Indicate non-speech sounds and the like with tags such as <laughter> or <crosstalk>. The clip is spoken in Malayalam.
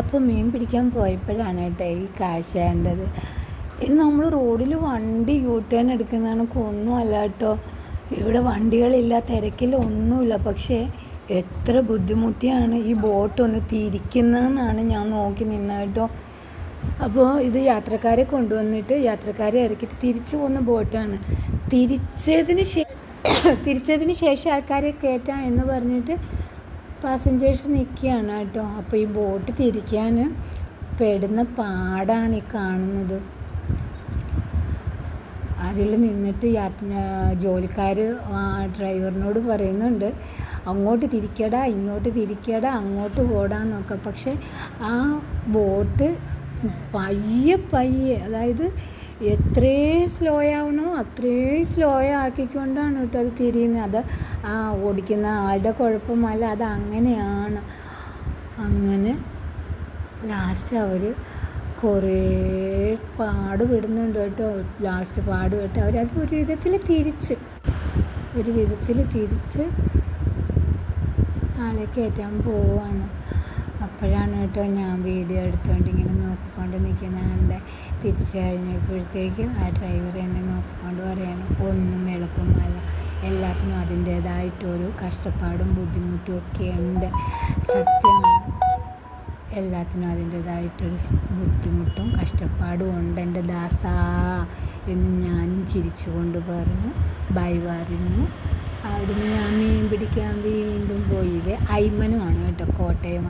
അപ്പോൾ മീൻ പിടിക്കാൻ പോയപ്പോഴാണ് കേട്ടോ ഈ കാഴ്ച കണ്ടത്. ഇത് നമ്മൾ റോഡിൽ വണ്ടി യൂ ടേൺ എടുക്കുന്നതാണ് ഒന്നും അല്ല കേട്ടോ. ഇവിടെ വണ്ടികളില്ല തിരക്കില്ല ഒന്നുമില്ല. പക്ഷേ എത്ര ബുദ്ധിമുട്ടിയാണ് ഈ ബോട്ട് ഒന്ന് തിരിക്കുന്നതെന്നാണ് ഞാൻ നോക്കി നിന്നത് കേട്ടോ. അപ്പോൾ ഇത് യാത്രക്കാരെ കൊണ്ടുവന്നിട്ട് യാത്രക്കാരെ ഇറക്കിയിട്ട് തിരിച്ചു പോകുന്ന ബോട്ടാണ്. തിരിച്ചതിന് ശേ <coughs> തിരിച്ചതിന് ശേഷം ആൾക്കാരെ കയറ്റാം എന്ന് പറഞ്ഞിട്ട് പാസഞ്ചേഴ്സ് നിൽക്കുകയാണ് കേട്ടോ. അപ്പോൾ ഈ ബോട്ട് തിരിക്കാൻ പെടുന്ന പാടാണ് ഈ കാണുന്നത്. അതിൽ നിന്നിട്ട് യാത്ര ജോലിക്കാർ ഡ്രൈവറിനോട് പറയുന്നുണ്ട് അങ്ങോട്ട് തിരിക്കടാ ഇങ്ങോട്ട് തിരിക്കടാ അങ്ങോട്ട് പോടാന്നൊക്കെ. പക്ഷെ ആ ബോട്ട് പയ്യെ പയ്യെ അതായത് എത്രയും സ്ലോ ആവണോ അത്രയും സ്ലോ ആക്കിക്കൊണ്ടാണ് കേട്ടോ അത് തിരിയുന്നത്. അത് ആ ഓടിക്കുന്ന ആളുടെ കുഴപ്പമല്ല അത് അങ്ങനെയാണ്. അങ്ങനെ ലാസ്റ്റ് അവർ കുറേ പാടുപെടുന്നുണ്ട് കേട്ടോ. ലാസ്റ്റ് പാട് വിട്ട് അവരത് ഒരു വിധത്തിൽ തിരിച്ച് ഒരു വിധത്തിൽ തിരിച്ച് ആളെ കയറ്റാൻ പോവാണ്. അപ്പോഴാണ് കേട്ടോ ഞാൻ വീഡിയോ എടുത്തുകൊണ്ട് ഇങ്ങനെ നോക്കിക്കൊണ്ട് നിൽക്കുന്നുണ്ട് തിരിച്ചു കഴിഞ്ഞപ്പോഴത്തേക്കും ആ ഡ്രൈവർ എന്നെ നോക്കിക്കൊണ്ട് പറയാണ് ഒന്നും എളുപ്പമല്ല. എല്ലാത്തിനും അതിന്റേതായിട്ടൊരു കഷ്ടപ്പാടും ബുദ്ധിമുട്ടും ഒക്കെ ഉണ്ട് സത്യം എല്ലാത്തിനും അതിന്റേതായിട്ടൊരു ബുദ്ധിമുട്ടും കഷ്ടപ്പാടും ഉണ്ട് എന്റെ ദാസാ എന്ന് ഞാനും ചിരിച്ചുകൊണ്ട് പറഞ്ഞു. ബൈ പറഞ്ഞു അവിടുന്ന് ഞാൻ മീൻ പിടിക്കാൻ വീണ്ടും പോയി. അയ്മനുമാണ് കേട്ടോ കോട്ടയം.